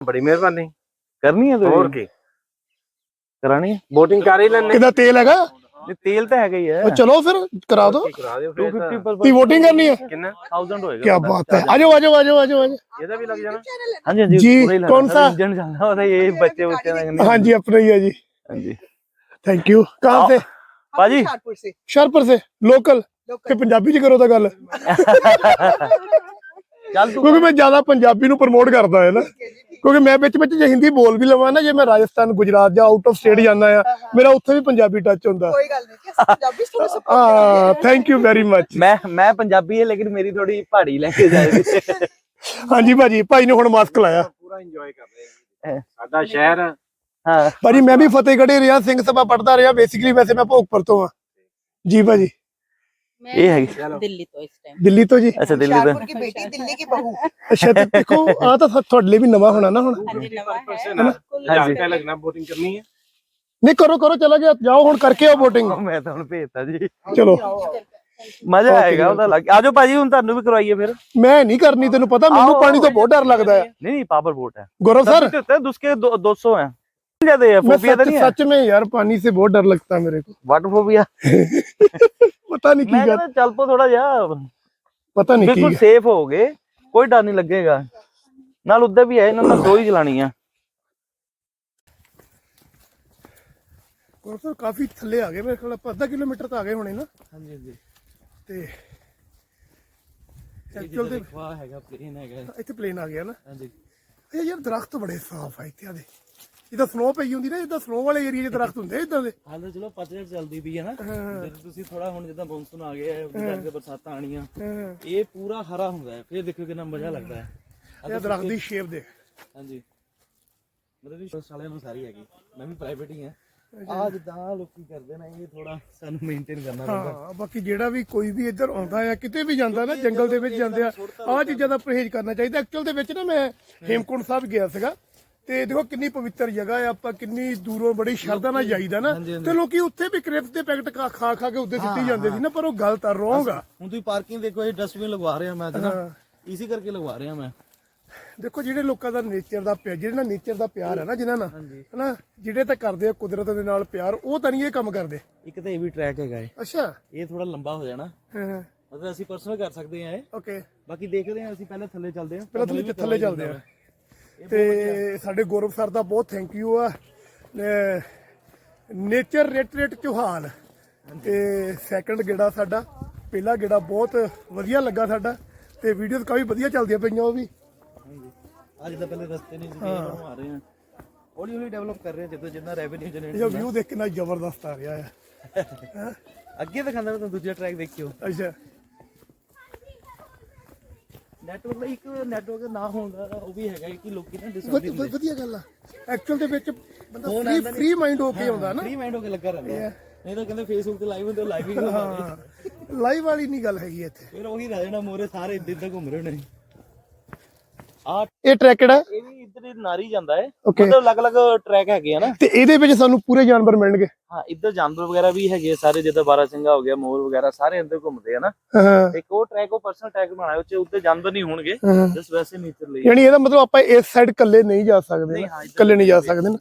ਬੜੀ ਮਿਹਰਬਾਨੀ। ਕਰਨੀ ਹੈ ਹੋਰ ਕੀ? ਕਰਾਣੀ ਹੈ ਕਰ ਹੀ ਲੈਣੇ ਕਿਹਦਾ ਤੇਲ ਹੈਗਾ? ਨਹੀਂ, ਤੇਲ ਤਾਂ ਹੈਗਾ ਹੀ ਹੈ ਚਲੋ ਫਿਰ ਕਰਾ ਦੋ। ਕਰਾ ਵੋਟਿੰਗ ਕਰਨੀ ਹੈ ਕਿੰਨਾ? 1000 ਹੋਏਗਾ। ਕੀ ਬਾਤ ਹੈ। ਆਜੋ ਆਜੋ ਆਜੋ ਆਜੋ ਇਹਦਾ ਵੀ ਲੱਗ ਜਾਣਾ। ਹਾਂਜੀ ਹਾਂਜੀ ਜੀ, ਕੌਣ सा? ਇੰਜਣ ਚੱਲਦਾ ਉਹਦਾ ਇਹ ਬੱਚੇ ਬੱਚੇ ਦਾ ਹਾਂਜੀ ਆਪਣਾ ਹੀ ਹੈ ਜੀ। ਹਾਂਜੀ। ਥੈਂਕ ਯੂ ਕਹਾਂ ਸੇ? ਭਾਜੀ? ਹੁਸ਼ਿਆਰਪੁਰ ਸੇ। ਲੋਕਲ ਕਿ ਪੰਜਾਬੀ ਚ ਕਰੋ ਤਾਂ ਗੱਲ। ਚੱਲ ਤੂੰ। ਕਿਉਂਕਿ ਮੈਂ ਜ਼ਿਆਦਾ ਪੰਜਾਬੀ ਨੂੰ ਪ੍ਰਮੋਟ ਕਰਦਾ ਹੈ ਨਾ। ਕਿਉਂਕਿ ਮੈਂ ਵਿੱਚ ਵਿੱਚ ਜੇ ਹਿੰਦੀ ਬੋਲ ਵੀ ਲਵਾਂ ਨਾ ਜੇ ਮੈਂ ਰਾਜਸਥਾਨ ਗੁਜਰਾਤ ਜਾਂ ਆਊਟ ਆਫ ਸਟੇਟ ਜਾਂਦਾ ਆ ਮੇਰਾ ਉੱਥੇ ਵੀ ਪੰਜਾਬੀ ਟੱਚ ਹੁੰਦਾ। ਕੋਈ ਗੱਲ ਨਹੀਂ ਪੰਜਾਬੀ ਤੁਹਾਨੂੰ ਸਪੋਰਟ ਹਾਂ ਥੈਂਕ ਯੂ ਵੈਰੀ ਮੱਚ ਮੈਂ ਮੈਂ ਪੰਜਾਬੀ ਹੈ ਲੇਕਿਨ ਮੇਰੀ ਥੋੜੀ ਪਹਾੜੀ ਲੈਂਗੁਏਜ ਆਈ ਹਾਂਜੀ ਭਾਜੀ ਭਾਈ ਨੇ ਹੁਣ ਮਾਸਕ ਲਾਇਆ। ਪੂਰਾ ਇੰਜੋਏ ਕਰ ਰਹੇ ਸਾਡਾ ਸ਼ਹਿਰ। ਹਾਂ। ਭਾਜੀ ਮੈਂ ਵੀ ਫਤਿਹਗੜ੍ਹ ਰਿਹਾ ਸਿੰਘ ਸਭਾ ਪੜਦਾ ਰਿਹਾ ਬੇਸਿਕਲੀ ਵੈਸੇ ਮੈਂ ਭੋਗਪੁਰ ਤੋਂ ਆ। ਜੀ ਭਾਜੀ। ये है ਚਲੋ दिल्ली तो इस टाइम ਦਿੱਲੀ ਤੋਂ ਜੀ अच्छा दिल्ली तो ਹੁਸ਼ਿਆਰਪੁਰ की बेटी दिल्ली की बहू ਅੱਛਾ ਤੇ ਦੇਖੋ ਆ ਤਾਂ ਤੁਹਾਡੇ ਲਈ ਵੀ ਨਵਾਂ ਹੋਣਾ ਨਾ ਹੁਣ हाँ जी नवा है परसेंट ना बिल्कुल हाँ जी। ਘੰਟਾ ਲੱਗਣਾ VOTING ਕਰਨੀ ਹੈ ਨਹੀਂ ਕਰੋ ਕਰੋ ਚਲਾ ਗਿਆ ਜਾਓ ਹੁਣ ਕਰਕੇ ਆਓ VOTING मैं तो ਹੁਣ ਭੇਜਤਾ ਜੀ ਚਲੋ ਮਜ਼ਾ Okay, ਆਏਗਾ ਉਹਦਾ ਲੱਗ ਆਜੋ ਭਾਜੀ ਹੁਣ ਤੁਹਾਨੂੰ ਵੀ ਕਰਵਾਈਏ ਫਿਰ ਮੈਂ ਨਹੀਂ ਕਰਨੀ ਤੈਨੂੰ ਪਤਾ ਮੈਨੂੰ आओ, ਪਾਣੀ ਤੋਂ ਬਹੁਤ ਡਰ ਲੱਗਦਾ ਹੈ नहीं नहीं पावर बोट है गौरव सर सर होते हैं उसके दो, 200 हैं ज्यादा है मैं फोबिया तो सच, नहीं है सच में यार पानी से बहुत डर लगता है मेरे को वाटर फोबिया ਪਤਾ ਨਹੀਂ ਕੀ ਮੈਂ ਕਹਿੰਦਾ ਚੱਲ ਪੋ ਥੋੜਾ ਜਿਹਾ ਪਤਾ ਨਹੀਂ ਕੀ ਬਿਲਕੁਲ ਸੇਫ ਹੋਗੇ ਕੋਈ ਡਰ ਨਹੀਂ ਲੱਗੇਗਾ। ਨਾਲ ਉੱਧਰ ਵੀ ਹੈ ਇਹਨਾਂ ਨਾਲ ਦੋ ਹੀ ਚਲਾਣੀ ਆ ਕੋਰਸਰ ਕਾਫੀ ਥੱਲੇ ਆ ਗਏ ਮੇਰੇ ਖਿਆਲ ਆਪਾਂ ਅੱਧਾ ਕਿਲੋਮੀਟਰ ਤਾਂ ਆ ਗਏ ਹੋਣੇ ਨਾ। ਹਾਂਜੀ ਹਾਂਜੀ। ਤੇ ਐਕਚੁਅਲ ਤੇ ਵਾਹ ਹੈਗਾ ਪਲੇਨ ਹੈਗਾ। ਇੱਥੇ ਪਲੇਨ ਆ ਗਿਆ ਨਾ। ਹਾਂਜੀ। ਇਹ ਯਾਰ ਦਰਖਤ ਬੜੇ ਸਾਫ਼ ਆ ਇੱਥੇ ਆਦੇ ਜਿੱਦਾਂ ਸਨੋ ਪਈ ਹੁੰਦੀ ਨਾ ਜਿੱਦਾਂ ਸਨੋ ਵਾਲੇ ਏਰੀਆ 'ਚ ਦਰਖਤ ਹੁੰਦੇ ਇਦਾਂ ਦੇ। ਹਾਲ ਤਾਂ ਚਲੋ ਪਤਝੜ ਚੱਲਦੀ ਪਈ ਹੈ ਨਾ। ਜਦੋਂ ਤੁਸੀਂ ਥੋੜਾ ਹੁਣ ਜਿੱਦਾਂ ਮੌਨਸੂਨ ਆ ਗਿਆ ਹੈ। ਉਹਦੇ ਕਰਕੇ ਬਰਸਾਤਾਂ ਆਣੀਆਂ। ਇਹ ਪੂਰਾ ਹਰਾ ਹੁੰਦਾ ਹੈ ਫਿਰ ਦੇਖੋ ਕਿੰਨਾ ਮਜ਼ਾ ਲੱਗਦਾ ਹੈ। ਇਹ ਦਰਖਤ ਦੀ ਸ਼ੇਪ ਦੇਖ। ਹਾਂਜੀ। ਮਤਲਬ ਵੀ ਸਾਲਿਆਂ ਨੂੰ ਸਾਰੀ ਹੈਗੀ ਮੈਂ ਵੀ ਪ੍ਰਾਈਵੇਟ ਹੀ ਹਾਂ। ਆ ਜਿੱਦਾਂ ਲੋਕੀ ਕਰਦੇ ਨੇ ਇਹ ਥੋੜਾ ਸਾਨੂੰ ਮੇਨਟੇਨ ਕਰਨਾ ਪੈਂਦਾ। ਹਾਂ ਬਾਕੀ ਜਿਹੜਾ ਵੀ ਕੋਈ ਵੀ ਇੱਧਰ ਆਉਂਦਾ ਆ ਕਿਤੇ ਵੀ ਜਾਂਦਾ ਨਾ ਜੰਗਲ ਦੇ ਵਿੱਚ ਜਾਂਦੇ ਆ ਆਹ ਚੀਜ਼ਾਂ ਦਾ ਪਰਹੇਜ਼ ਕਰਨਾ ਚਾਹੀਦਾ। ਐਕਚੁਅਲ ਦੇ ਵਿੱਚ ਨਾ ਮੈਂ ਹੇਮਕੁੰਟ ਸਾਹਿਬ ਗਿਆ ਸੀਗਾ ਤੇ ਦੇਖੋ ਕਿੰਨੀ ਪਵਿੱਤਰ ਜਗ੍ਹਾ ਆ ਆਪਾਂ ਕਿੰਨੀ ਦੂਰੋਂ ਬੜੀ ਸ਼ਰਧਾ ਨਾਲ ਜਾਈਦਾ ਨਾ। ਤੇ ਲੋਕੀ ਉੱਥੇ ਵੀ ਕ੍ਰਿਪਸ ਦੇ ਪੈਕਟ ਖਾ ਖਾ ਕੇ ਉੱਤੇ ਸਿੱਟੀ ਜਾਂਦੇ ਸੀ ਨਾ ਪਰ ਉਹ ਗਲਤ ਆ ਰੋਂਗ ਆ। ਹੁਣ ਤੁਸੀਂ ਪਾਰਕਿੰਗ ਦੇਖੋ ਇਹ ਡਸਟਬਿਨ ਲਗਵਾ ਰਹੇ ਮੈਂ ਤਾਂ ਨਾ। ਇਸੇ ਕਰਕੇ ਲਗਵਾ ਰਿਹਾ ਮੈਂ। ਦੇਖੋ ਜਿਹੜੇ ਲੋਕਾਂ ਦਾ ਨੇਚਰ ਦਾ ਪਿਆਰ ਜਿਹੜੇ ਨਾਲ ਨੇਚਰ ਦਾ ਪਿਆਰ ਹੈ ਨਾ ਜਿਨ੍ਹਾਂ ਨਾਲ ਹਨਾ ਜਿਹੜੇ ਤਾਂ ਕਰਦੇ ਆ ਕੁਦਰਤ ਦੇ ਨਾਲ ਪਿਆਰ ਉਹ ਤਾਂ ਨਹੀਂ ਇਹ ਕੰਮ ਕਰਦੇ। ਇੱਕ ਤਾਂ ਇਹ ਵੀ ਟਰੈਕ ਹੈਗਾ ਇਹ। ਅੱਛਾ। ਇਹ ਥੋੜਾ ਲੰਬਾ ਹੋ ਜਾਣਾ। ਹਾਂ ਮਤਲਬ ਅਸੀਂ ਪਰਸਨਲ ਕਰ ਸਕਦੇ ਆ ਇਹ। ਓਕੇ ਬਾਕੀ ਦੇਖਦੇ ਆ ਅਸੀਂ ਪਹਿਲਾਂ ਥੱਲੇ ਚੱਲਦੇ ਆ ਪਹਿਲਾਂ ਥੱਲੇ ਚੱਲਦੇ ਆ ਤੇ ਸਾਡੇ ਗੌਰਵ ਸਰ ਦਾ ਬਹੁਤ ਥੈਂਕ ਯੂ ਆ। ਨੇਚਰ ਰੇਟ ਰੇਟ ਚੋਹਾਲ ਤੇ ਸੈਕੰਡ ਗੇੜਾ ਸਾਡਾ ਪਹਿਲਾ ਗੇੜਾ ਬਹੁਤ ਵਧੀਆ ਲੱਗਾ ਸਾਡਾ। ਤੇ ਵੀਡੀਓਜ਼ ਕਾਫੀ ਵਧੀਆ ਚੱਲਦੀਆਂ ਪਈਆਂ ਉਹ ਵੀ। ਅੱਜ ਤਾਂ ਪਹਿਲੇ ਰਸਤੇ ਨਹੀਂ ਸੀ ਆ ਰਹੇ ਆ। ਹੌਲੀ ਹੌਲੀ ਡਿਵੈਲਪ ਕਰ ਰਹੇ ਆ ਜਦੋਂ ਜਿੰਨਾ ਰੈਵਨਿਊ ਜਨਰੇਟ ਇਹ ਵਿਊ ਦੇਖ ਕਿੰਨਾ ਜ਼ਬਰਦਸਤ ਆ ਰਿਹਾ ਆ। ਅੱਗੇ ਦਿਖਾਉਂਦਾ ਮੈਂ ਤੁਹਾਨੂੰ ਦੂਜਾ ਟਰੈਕ ਦੇਖਿਓ ਅੱਛਾ। ਨੈਟਵਰਕ ਦਾ ਇੱਕ ਨੈਟਵਰਕ ਨਾ ਹੋਣ ਦਾ ਉਹ ਵੀ ਹੈਗਾ ਕਿ ਲੋਕੀ ਨਾ ਡਿਸਅਬਿਲਿਟੀ ਵਧ- ਵਧੀਆ ਗੱਲ ਆ। ਐਕਚੁਅਲ ਦੇ ਵਿੱਚ ਬੰਦਾ ਫ੍ਰੀ ਫ੍ਰੀ ਮਾਈਂਡ ਹੋ ਕੇ ਆਉਂਦਾ ਨਾ। ਫ੍ਰੀ ਮਾਈਂਡ ਹੋ ਕੇ ਲੱਗਾ ਰਹਿੰਦਾ। ਨਹੀਂ ਤਾਂ ਕਹਿੰਦੇ ਫੇਸਬੁੱਕ ਤੇ ਲਾਈਵ ਹੁੰਦੇ ਲਾਈਵ ਹੀ ਲਾਈਵ ਵਾਲੀ ਨਹੀਂ ਗੱਲ ਹੈਗੀ ਇੱਥੇ। ਫਿਰ ਉਹੀ ਰਹਿ ਜਾਣਾ ਮੋਰੇ ਸਾਰੇ ਇੱਦਾਂ ਇੱਦਾਂ ਘੁੰਮ ਰਹੇ ਨੇ ਇਹ ਟਰੈਕ ਕਿਹੜਾ? ਇਹ ਵੀ ਇੱਧਰ ਹੀ ਨਾਰੀ ਜਾਂਦਾ ਹੈ. ਮਤਲਬ ਅਲੱਗ-ਅਲੱਗ ਟਰੈਕ ਹੈਗੇ ਆ ਨਾ। ਤੇ ਇਹਦੇ ਵਿੱਚ ਸਾਨੂੰ ਪੂਰੇ ਜਾਨਵਰ ਮਿਲਣਗੇ। ਹਾਂ ਇੱਧਰ ਜਾਨਵਰ ਵਗੈਰਾ ਵੀ ਹੈਗੇ ਸਾਰੇ ਜਿੱਦਾਂ ਬਾਰਾਸਿੰਗਾ ਹੋ ਗਿਆ ਮੋਰ ਵਗੈਰਾ ਸਾਰੇ ਅੰਦਰ ਘੁੰਮਦੇ ਆ ਨਾ। ਹਾਂ। ਇੱਕ ਉਹ ਟਰੈਕ ਉਹ ਪਰਸਨਲ ਟਰੈਕ ਬਣਾਇਆ ਉੱਤੇ ਉੱਤੇ ਜਾਨਵਰ ਨਹੀਂ ਹੋਣਗੇ। ਹਾਂ। ਜਸ ਵੈਸੇ ਨੇਚਰ ਲਈ। ਯਾਨੀ ਇਹਦਾ ਮਤਲਬ ਆਪਾਂ ਇਸ ਸਾਈਡ ਇਕੱਲੇ ਨਹੀਂ ਜਾ ਸਕਦੇ ਹਾਂ, ਇਕੱਲੇ ਨਹੀਂ ਜਾ ਸਕਦੇ ਨਾ।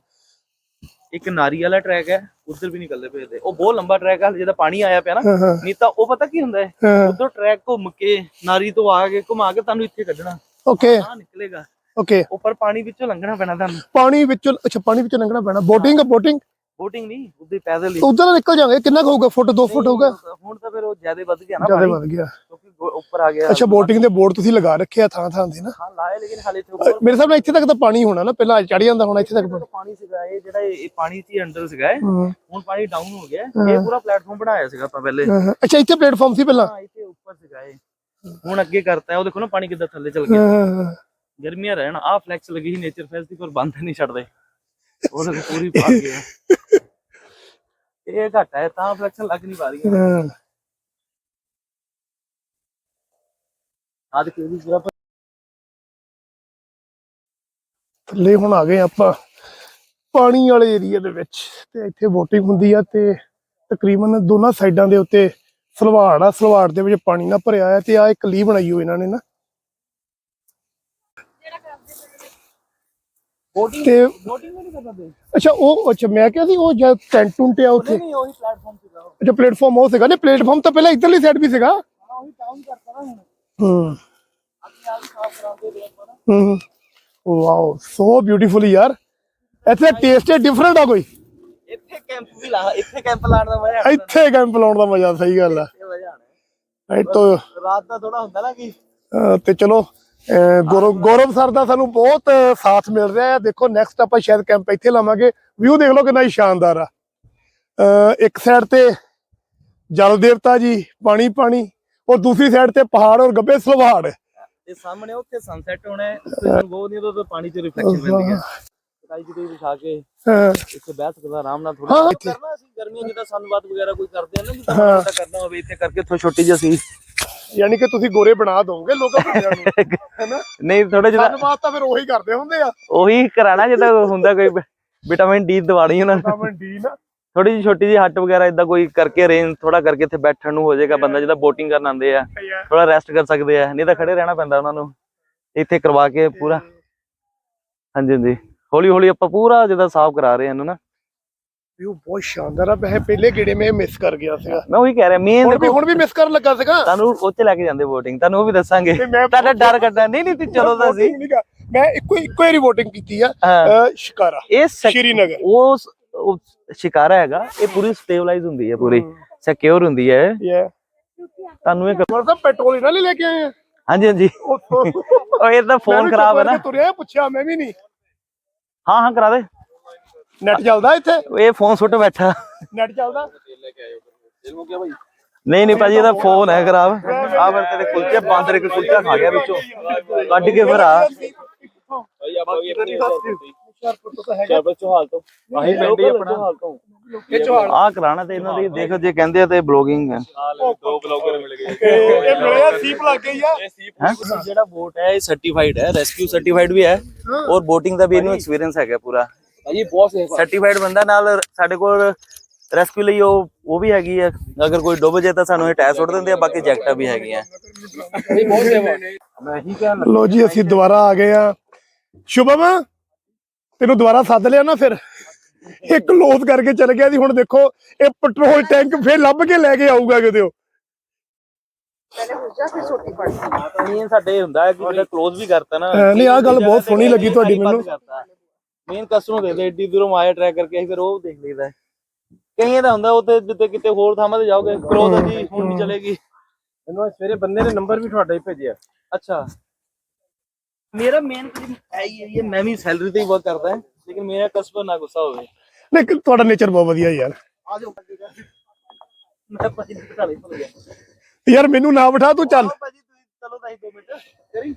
ਇੱਕ ਨਾਰੀ ਵਾਲਾ ਟਰੈਕ ਹੈ ਉੱਧਰ ਵੀ ਨਿਕਲਦੇ ਤੇ ਉਹ ਬਹੁਤ ਲੰਬਾ ਟਰੈਕ ਹੈ ਜਿਹਦਾ ਪਾਣੀ ਆਇਆ ਪਿਆ ਨਾ। ਹਾਂ ਹਾਂ। ਨਹੀਂ ਤਾਂ ਉਹ ਪਤਾ ਕੀ ਹੁੰਦਾ ਹੈ ਹਾਂ। ਉਧਰ ਟਰੈਕ ਘੁੰਮ ਕੇ ਨਾਰੀ ਤੋਂ ਆ ਕੇ ਘੁਮਾ ਕੇ ਤੁਹਾਨੂੰ ਇੱਥੇ ਕੱਢਣਾ। ਓਕੇ ਆ ਨਿਕਲੇਗਾ। ਓਕੇ ਉੱਪਰ ਪਾਣੀ ਵਿੱਚੋਂ ਲੰਘਣਾ ਪੈਣਾ ਤੁਹਾਨੂੰ। ਪਾਣੀ ਵਿੱਚੋਂ ਅੱਛਾ ਪਾਣੀ ਵਿੱਚੋਂ ਲੰਘਣਾ ਪੈਣਾ। ਬੋਟਿੰਗ ਬੋਟਿੰਗ ਬੋਟਿੰਗ ਨਹੀਂ ਉੱਧਰ ਪੈਦਲ ਹੀ। ਉਧਰ ਨਿਕਲ ਜਾਵਾਂਗੇ। ਕਿੰਨਾ ਕੁ ਹੋਊਗਾ? ਫੁੱਟ 2 ਫੁੱਟ ਹੋਊਗਾ? ਹੁਣ ਤਾਂ ਫਿਰ ਉਹ ਜ਼ਿਆਦਾ ਵੱਧ ਗਿਆ ਨਾ ਜ਼ਿਆਦਾ ਪਾਣੀ। ਵੱਧ ਗਿਆ। ਕਿਉਂਕਿ ਗੋ- ਉੱਪਰ ਆ ਗਿਆ। ਅੱਛਾ ਬੋਟਿੰਗ ਦੇ ਬੋਰਡ ਤੁਸੀਂ ਲਗਾ ਰੱਖੇ ਆ ਥਾਂ ਥਾਂ ਤੇ ਨਾ। ਹਾਂ ਲਾਏ ਲੇਕਿਨ ਹਾਲੇ ਤੇ ਉੱਪਰ ਮੇਰੇ ਹਿਸਾਬ ਨਾਲ ਇੱਥੇ ਤੱਕ ਤਾਂ ਪਾਣੀ ਹੋਣਾ ਨਾ। ਪਹਿਲਾਂ ਚੜ ਜਾਂਦਾ ਹੁਣ ਇੱਥੇ ਤੱਕ ਪਾਣੀ। ਪਾਣੀ ਸੀਗਾ ਇਹ ਜਿਹੜਾ ਇਹ ਪਾਣੀ ਸੀ ਅੰਡਰ ਸੀਗਾ ਇਹ। ਹਾਂ, ਹੁਣ ਪਾਣੀ ਡਾਊਨ ਹੋ ਗਿਆ। ਇਹ ਪੂਰਾ ਪਲੇਟਫਾਰਮ ਬਣਾਇਆ ਸੀਗਾ ਆਪਾਂ ਪਹਿਲੇ। ਅੱਛਾ ਇੱਥੇ ਪਲੇਟਫਾਰਮ ਸੀ ਪਹਿਲਾਂ? ਹਾਂ ਇੱਥੇ ਉੱਪਰ ਸੀਗਾ ਇਹ। ਹੁਣ ਅੱਗੇ ਕਰਤਾ ਹੈ ਉਹ ਦੇਖੋ ਨਾ ਪਾਣੀ ਕਿੱਦਾਂ ਥੱਲੇ ਚਲ ਗਿਆ। ਗਰਮੀਆਂ ਰਹਿਣ ਆ ਫਲੈਕਸ ਲੱਗੀ ਸੀ ਨੇਚਰ ਫੈਸਟ ਦੀ ਪਰ ਬੰਦ ਨਹੀਂ ਛੱਡਦੇ। ਉਹ ਤਾਂ ਪੂਰੀ ਪਾ ਗਿਆ ਇਹ ਘੱਟ ਹੈ ਤਾਂ ਫਲੈਕਸ ਲੱਗ ਨਹੀਂ ਪਾ ਰਹੀ ਹਾਂ। ਆ ਦੇਖ ਇਹਦੀ ਪੂਰਾ ਥੱਲੇ ਹੁਣ ਆ ਗਏ ਆਪਾਂ ਪਾਣੀ ਵਾਲੇ ਏਰੀਆ ਦੇ ਵਿੱਚ ਤੇ ਇੱਥੇ VOTING ਹੁੰਦੀ ਆ ਤੇ ਤਕਰੀਬਨ ਦੋਨਾਂ ਸਾਈਡਾਂ ਦੇ ਉੱਤੇ ਸਲਵਾੜ ਆ ਸਲਵਾੜ ਦੇ ਵਿੱਚ ਪਾਣੀ ਨਾ ਭਰਿਆ ਆ ਤੇ ਆ ਇੱਕ ਲੀ ਬਣਾਈ ਹੋਈ ਇਹਨਾਂ ਨੇ ਨਾ। ਤੇ ਬੋਟਿੰਗ ਨਹੀਂ ਕਰਦਾ ਅੱਛਾ ਉਹ ਅੱਛਾ ਮੈਂ ਕਿਹਾ ਸੀ ਉਹ ਜਦ ਟੈਂਟ ਟੁੰਟ ਆ ਉੱਥੇ। ਨਹੀਂ ਉਹੀ ਪਲੇਟਫਾਰਮ ਸੀਗਾ ਉਹ। ਅੱਛਾ ਪਲੇਟਫਾਰਮ ਉਹ ਸੀਗਾ। ਨੇ ਪਲੇਟਫਾਰਮ ਤਾਂ ਪਹਿਲਾਂ ਇਧਰਲੀ ਸਾਈਡ ਵੀ ਸੀਗਾ। ਹਾਂ ਉਹੀ ਟਾਊਨ ਕਰਤਾ ਨਾ ਹੁਣ। ਹੂੰ। ਆਪਣੇ ਆਪ ਹੀ ਸਾਫ਼ ਕਰਾਉਂਦੇ ਰਹੇ ਆਪਾਂ ਹੂੰ ਵਾਓ ਸੋ ਬਿਊਟੀਫੁਲ ਯਾਰ। ਇੱਥੇ ਟੇਸਟ ਹੈ ਡਿਫਰੈਂਟ ਆ ਕੋਈ। ਇੱਥੇ ਕੈਂਪ ਵੀ ਲਾ ਇੱਥੇ ਕੈਂਪ ਲਾਉਣ ਦਾ ਮਜ਼ਾ ਇੱਥੇ ਕੈਂਪ ਲਾਉਣ ਦਾ ਮਜ਼ਾ ਸਹੀ ਗੱਲ ਆ। ਇਹ ਮਜ਼ਾ ਆਣਾ ਤੋਂ ਰਾਤ ਦਾ ਥੋੜਾ ਹੁੰਦਾ ਨਾ ਕਿ ਤੇ ਚਲੋ ਗੌਰਵ ਗੌਰਵ ਸਰ ਦਾ ਸਾਨੂੰ ਬਹੁਤ ਸਾਥ ਮਿਲ ਰਿਹਾ ਹੈ। ਦੇਖੋ ਨੈਕਸਟ ਆਪਾਂ ਸ਼ਾਇਦ ਕੈਂਪ ਇੱਥੇ ਲਾਵਾਂਗੇ। ਵਿਊ ਦੇਖ ਲਓ ਕਿੰਨਾ ਹੀ ਸ਼ਾਨਦਾਰ ਆ। ਇੱਕ ਸਾਈਡ ਤੇ ਜਲ ਦੇਵਤਾ ਜੀ ਪਾਣੀ ਪਾਣੀ ਔਰ ਦੂਸਰੀ ਸਾਈਡ ਤੇ ਪਹਾੜ ਔਰ ਗੱਬੇ ਸਲਵਾੜ। ਤੇ ਸਾਹਮਣੇ ਉੱਥੇ ਸਨਸੈਟ ਹੋਣਾ ਹੈ। ਬਹੁਤ ਨਹੀਂ ਉਦੋਂ ਪਾਣੀ ਚ ਰਿਫਲੈਕਸ਼ਨ ਪੈਂਦੀ ਹੈ। ਕਟਾਈ ਕਿਤੇ ਵਿਛਾ ਕੇ ਹਾਂ। ਇੱਥੇ ਬਹਿ ਸਕਦਾ ਆਰਾਮ ਨਾਲ ਹਾਂ, ਥੋੜਾ ਇੱਥੇ- ਕਰਨਾ ਅਸੀਂ ਗਰਮੀਆਂ ਜਿੱਦਾਂ ਸੰਨਬਾਦ ਵਗੈਰਾ ਕੋਈ ਕਰਦੇ ਆ ਨਾ ਜਿੱਦਾਂ ਹਾਂ। ਹਾਂ। ਕਰਨਾ ਹੋਵੇ ਇੱਥੇ ਕਰਕੇ ਇੱਥੋਂ ਛੋਟੀ ਜਿਹੀ ਸੀ ਯਾਨੀ ਕਿ ਤੁਸੀਂ ਗੋਰੇ ਬਣਾ ਦੋਗੇ ਲੋਕਾਂ ਬੰਦਿਆਂ ਨੂੰ ਹੈਨਾ? ਨਹੀਂ ਥੋੜਾ ਜਿਹਾ ਧੰਨਵਾਦ ਤਾਂ ਫਿਰ ਉਹੀ ਕਰਦੇ ਹੁੰਦੇ ਆ। ਉਹੀ ਕਰਾਣਾ ਜਿੱਦਾਂ ਹੁੰਦਾ ਕੋਈ ਵਿਟਾਮਿਨ ਡੀ ਦਵਾਣੀ ਉਹਨਾਂ ਨੂੰ। ਵਿਟਾਮਿਨ ਡੀ ਨਾ। ਥੋੜੀ ਜਿਹੀ ਛੋਟੀ ਜਿਹੀ ਹੱਟ ਵਗੈਰਾ ਇਦਾਂ ਕੋਈ ਕਰਕੇ ਅਰੇਂਜ ਥੋੜਾ ਕਰਕੇ ਇੱਥੇ ਬੈਠਣ ਨੂੰ ਹੋ ਜਾਏਗਾ ਬੰਦਾ ਜਿਹਦਾ ਬੋਟਿੰਗ ਕਰਨ ਆਉਂਦੇ ਆ ਥੋੜਾ ਰੈਸਟ ਕਰ ਸਕਦੇ ਆ ਨਹੀਂ ਤਾਂ ਖੜੇ ਰਹਿਣਾ ਪੈਂਦਾ ਉਹਨਾਂ ਨੂੰ ਇੱਥੇ ਕਰਵਾ ਕੇ ਪੂਰਾ। ਹਾਂਜੀ ਹਾਂਜੀ। ਹੌਲੀ ਹੌਲੀ ਆਪਾਂ ਪੂਰਾ ਜਿੱਦਾਂ ਸਾਫ਼ ਕਰਾ ਰਹੇ ਹਾਂ ਇਹਨੂੰ ਨਾ। ਵਿਊ ਬਹੁਤ ਸ਼ਾਨਦਾਰ ਆ ਮੈਂ ਪਹਿਲੇ ਗੇੜੇ ਮੈਂ ਮਿਸ ਕਰ ਗਿਆ ਸੀਗਾ। ਮੈਂ ਉਹੀ ਕਹਿ ਰਿਹਾ ਮੇਨ ਹੁਣ ਵੀ ਹੁਣ ਵੀ ਮਿਸ ਕਰਨ ਲੱਗਾ ਸੀਗਾ। ਤੁਹਾਨੂੰ ਉਹ ਚ ਲੈ ਕੇ ਜਾਂਦੇ VOTING ਤੁਹਾਨੂੰ ਉਹ ਵੀ ਦੱਸਾਂਗੇ। ਤੁਹਾਡਾ ਡਰ ਕੱਢਣਾ। ਨਹੀਂ ਨਹੀਂ ਤੇ ਚਲੋ ਤਾਂ ਸੀ ਮੈਂ ਇੱਕੋ ਇੱਕੋ ਹੀ VOTING ਕੀਤੀ ਆ ਸ਼ਿਕਾਰਾ। ਇਹ ਸ਼੍ਰੀਨਗਰ। ਉਹ ਸ਼ਿਕਾਰਾ ਹੈਗਾ। ਇਹ ਪੂਰੀ ਸਟੇਬਲਾਈਜ਼ ਹੁੰਦੀ ਹੈ ਪੂਰੀ। ਸਿਕਿਉਰ ਹੁੰਦੀ ਹੈ। ਤੁਹਾਨੂੰ ਇਹ ਮਰ ਤਾਂ ਪੈਟਰੋਲ ਇਹਨਾਂ ਲਈ ਲੈ ਕੇ ਆਏ ਆ ਹਾਂਜੀ। ਹਾਂਜੀ ਉਹ ਇਹ ਤਾਂ ਫੋਨ ਖਰਾਬ ਹੈ ਨਾ। ਤੁਰਿਆ ਪੁੱਛਿਆ ਮੈਂ ਵੀ ਨਹੀਂ। ਹਾਂ ਹਾਂ ਕਰਾ ਦੇ। ਨੈਟ ਚੱਲਦਾ ਇੱਥੇ? ਇਹ ਫੋਨ ਸੁੱਟ ਬੈਠਾ। ਨੈਟ ਚੱਲਦਾ? ਨਹੀਂ ਨਹੀਂ ਭਾਜੀ ਇਹਦਾ ਫੋਨ ਹੈ ਖਰਾਬ। ਆ ਫਿਰ ਤੇਰੇ ਕੁਲਚੇ ਬਾਂਦਰ ਇੱਕ ਕੁਲਚਾ ਖਾ ਗਿਆ ਵਿੱਚੋਂ। ਕੱਢ ਕੇ ਫਿਰ ਆ। ਭਾਈ ਆਪਾਂ ਵੀ ਆਪਣੀ ਹੈਗਾ। ਚੋਹਾਲ ਤੋਂ। ਆਹੀ ਪਿੰਡ ਹੀ ਆਪਣਾ ਇਹ ਚੌਹਾਨ ਆ। ਕਰਾਣਾ ਤੇ ਇਹਨਾਂ ਦੀ ਦੇਖੋ ਜੇ ਕਹਿੰਦੇ ਆ ਤੇ ਬਲੌਗਿੰਗ ਹੈ ਦੋ ਬਲੌਗਰ ਮਿਲ ਗਏ। ਇਹ ਇਹ ਮਿਲਿਆ ਸੀਪ ਲੱਗ ਗਈ ਆ। ਹੈਂ? ਜਿਹੜਾ ਬੋਟ ਹੈ ਇਹ ਸਰਟੀਫਾਈਡ ਹੈ ਰੈਸਕਿਊ ਸਰਟੀਫਾਈਡ ਵੀ ਹੈ। ਔਰ ਬੋਟਿੰਗ ਦਾ ਵੀ ਇਹਨੂੰ ਐਕਸਪੀਰੀਅੰਸ ਹੈਗਾ ਪੂਰਾ। ਭਾਈ ਬਹੁਤ ਸੇਫ ਸਰਟੀਫਾਈਡ ਬੰਦਾ ਨਾਲ ਸਾਡੇ ਕੋਲ ਰੈਸਕਿਊ ਲਈ ਉਹ ਉਹ ਵੀ ਹੈਗੀ ਹੈ ਅਗਰ ਕੋਈ ਡੁੱਬ ਜਾਏ ਤਾਂ ਸਾਨੂੰ ਇਹ ਟਾਇਰ ਸੁੱਟ ਦਿੰਦੇ ਆ ਬਾਕੀ ਜੈਕਟਾਂ ਵੀ ਹੈਗੀਆਂ। ਲੋ ਜੀ ਅਸੀਂ ਦੁਬਾਰਾ ਆ ਗਏ ਆ। ਸ਼ੁਭਮ? ਤੈਨੂੰ ਦੁਬਾਰਾ ਸੱਦ ਲਿਆ ਨਾ ਫਿਰ। ਇਹ ਕਲੋਜ਼ ਕਰਕੇ ਚਲ ਗਿਆ ਸੀ ਹੁਣ ਦੇਖੋ ਇਹ ਪੈਟਰੋਲ ਟੈਂਕ ਫੇਰ ਲੱਭ ਕੇ ਲੈ ਕੇ ਆਊਗਾ ਕਿਤੇ ਉਹ। ਮੇਨ ਸਾਡੇ ਹੁੰਦਾ ਹੈ ਕਿ ਜਿਹੜਾ ক্লোਜ਼ ਵੀ ਕਰਤਾ ਨਾ। ਨਹੀਂ ਆਹ ਗੱਲ ਬਹੁਤ ਸੋਹਣੀ ਲੱਗੀ ਤੁਹਾਡੀ ਮੈਨੂੰ। ਮੇਨ ਕਸਟਮਰ ਦੇ ਦੇ ਏਡੀ ਦੂਰੋਂ ਆਇਆ ਟਰੈਕ ਕਰਕੇ ਫਿਰ ਉਹ ਦੇਖ ਲਈਦਾ ਕਈਆਂ ਦਾ ਹੁੰਦਾ ਉੱਥੇ ਜਿੱਤੇ ਕਿਤੇ ਹੋਰ ਥਾਵਾਂ ਤੇ ਜਾਓਗੇ ਕ੍ਰੋਧ ਜੀ ਹੁਣ ਨਹੀਂ ਚਲੇਗੀ। ਇਹਨੂੰ ਸਵੇਰੇ ਬੰਦੇ ਨੇ ਨੰਬਰ ਵੀ ਤੁਹਾਡਾ ਹੀ ਭੇਜਿਆ। ਅੱਛਾ। ਮੇਰਾ ਮੇਨ ਹੈ ਹੀ ਹੈ ਇਹ ਮੈਂ ਵੀ ਸੈਲਰੀ ਤੇ ਹੀ ਵਰਕ ਕਰਦਾ ਹੈ ਲੇਕਿਨ ਮੇਰਾ ਕਸਟਮਰ ਨਾ ਗੁੱਸਾ ਹੋਵੇ। ਕਿ ਤੁਹਾਡਾ ਨੇਚਰ ਬਹੁਤ ਵਧੀਆ ਯਾਰ। ਆ ਜਾਓ ਮੈਂ ਭਾਜੀ ਬਤਾ ਲਈ ਭੁੱਲ ਗਿਆ। ਯਾਰ ਮੈਨੂੰ ਨਾ ਬਿਠਾ ਤੂੰ ਚੱਲ। ਭਾਜੀ ਤੁਸੀਂ ਚਲੋ ਤਾਂ 2 ਮਿੰਟ। ਕਰੀ।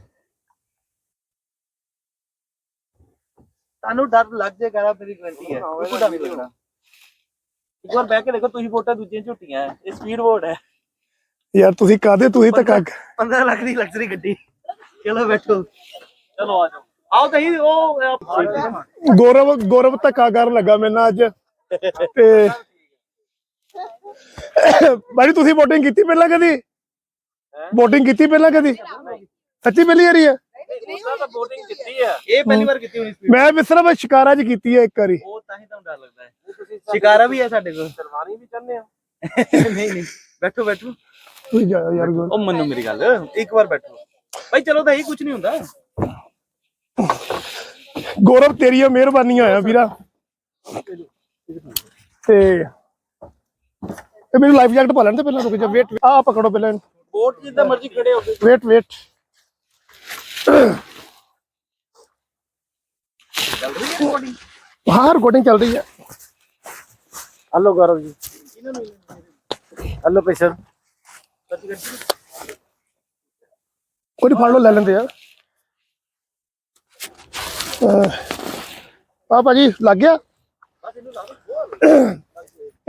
ਤੁਹਾਨੂੰ ਡਰ ਲੱਗ ਜਾਏਗਾ ਨਾ ਮੇਰੀ ਗਰੰਟੀ ਹੈ। ਕੋਈ ਡਰ ਨਹੀਂ ਲੱਗਣਾ ਇੱਕ ਵਾਰ ਬਹਿ ਕੇ ਦੇਖੋ ਤੁਸੀਂ ਫੋਟੋ ਦੂਜੀਆਂ ਝੂਟੀਆਂ ਹੈ। ਇਹ ਸਪੀਡ ਬੋਰਡ ਹੈ। ਯਾਰ ਤੁਸੀਂ ਕਾਦੇ ਤੁਸੀਂ ਤਾਂ ਕੱਕ 15 ਲੱਖ ਦੀ ਲਗਜ਼ਰੀ ਗੱਡੀ। ਚਲੋ ਬੈਠੋ। ਚਲੋ ਆ ਜਾਓ। ਆਓ ਤਾਂ ਹੀ ਉਹ ਆਹ- ਗੌਰਵ ਗੌਰਵ ਧੱਕਾ ਕਰਨ ਲੱਗਾ ਮੇਰੇ ਨਾਲ ਅੱਜ। ਤੇ ਬਾਈ ਤੁਸੀਂ VOTING ਕੀਤੀ ਪਹਿਲਾਂ ਕਦੀ? VOTING ਕੀਤੀ ਪਹਿਲਾਂ ਕਦੀ? ਸੱਚੀ ਪਹਿਲੀ ਵਾਰੀ ਹੈ ਦੂਸਰਾ ਤਾਂ VOTING ਕੀਤੀ ਹੈ ਇਹ ਪਹਿਲੀ ਵਾਰ ਕੀਤੀ ਹੋਣੀ ਸਪੀਡ ਮੈਂ ਵੀ ਸਿਰਫ ਸ਼ਿਕਾਰਾ 'ਚ ਕੀਤੀ ਹੈ ਇੱਕ ਵਾਰੀ। ਉਹ ਤਾਂ ਹੀ ਤੁਹਾਨੂੰ ਡਰ ਲੱਗਦਾ ਹੈ। ਸ਼ਿਕਾਰਾ ਵੀ ਹੈ ਸਾਡੇ ਕੋਲ। ਚਲਵਾਨੀ ਵੀ ਚਾਹੁੰਦੇ ਆ ਨਹੀਂ ਨਹੀਂ। ਬੈਠੋ ਬੈਠੋ। ਤੁਸੀਂ ਜਾਓ ਯਾਰ ਗੌਰਵ। ਉਹ ਮੰਨੋ ਮੇਰੀ ਗੱਲ। ਇੱਕ ਵਾਰ ਬੈਠੋ। ਭਾਈ ਚਲੋ ਤਾਂ ਇਹ ਕੁਝ ਨਹੀਂ ਹੁੰਦਾ। ਗੌਰਵ ਤੇਰੀਆਂ ਮਿਹਰਬਾਨੀਆਂ ਆ ਵੀਰਾ। ਤੇ ਇਹ ਮੈਨੂੰ ਲਾਈਫ ਜੈਕਟ ਪਾ ਲੈਣ ਤੇ ਪਹਿਲਾਂ ਰੁਕ ਜਾ ਵੇਟ ਆ ਪਕੜੋ ਪਹਿਲਾਂ ਬੋਟ ਜਿੱਦਾਂ ਮਰਜ਼ੀ ਖੜੇ ਹੋ। ਵੇਟ ਵੇਟ ਹਾਂ ਰਿਕਾਰਡਿੰਗ ਚੱਲ ਰਹੀ ਹੈ। ਹਲੋ ਗੌਰਵ ਜੀ। ਹਲੋ ਪੇਸ਼ਰ ਕੋਈ ਫੜ ਲਓ ਲੈ ਲੈਂਦੇ ਆ। ਆ ਭਾਜੀ ਲੱਗ ਗਿਆ?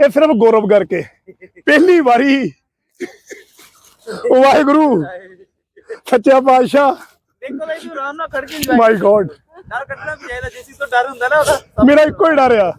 ਇਹ ਸਿਰਫ ਗੌਰਵ ਕਰਕੇ। ਪਹਿਲੀ ਵਾਰੀ ਵਾਹਿਗੁਰੂ ਸੱਚਾ ਪਾਤਸ਼ਾਹ। ਦੇਖੋ ਤਾਂ ਇਹ ਆਰਾਮ ਨਾਲ ਖੜ ਕੇ ਮਾਈ ਗੋਡ ਡਰ ਕੱਢਣਾ ਵੀ ਚਾਹੀਦਾ ਜਿਸ ਚੀਜ਼ ਤੋਂ ਡਰ ਹੁੰਦਾ ਨਾ ਉਹਦਾ। ਮੇਰਾ ਇੱਕੋ ਹੀ ਡਰ ਆ।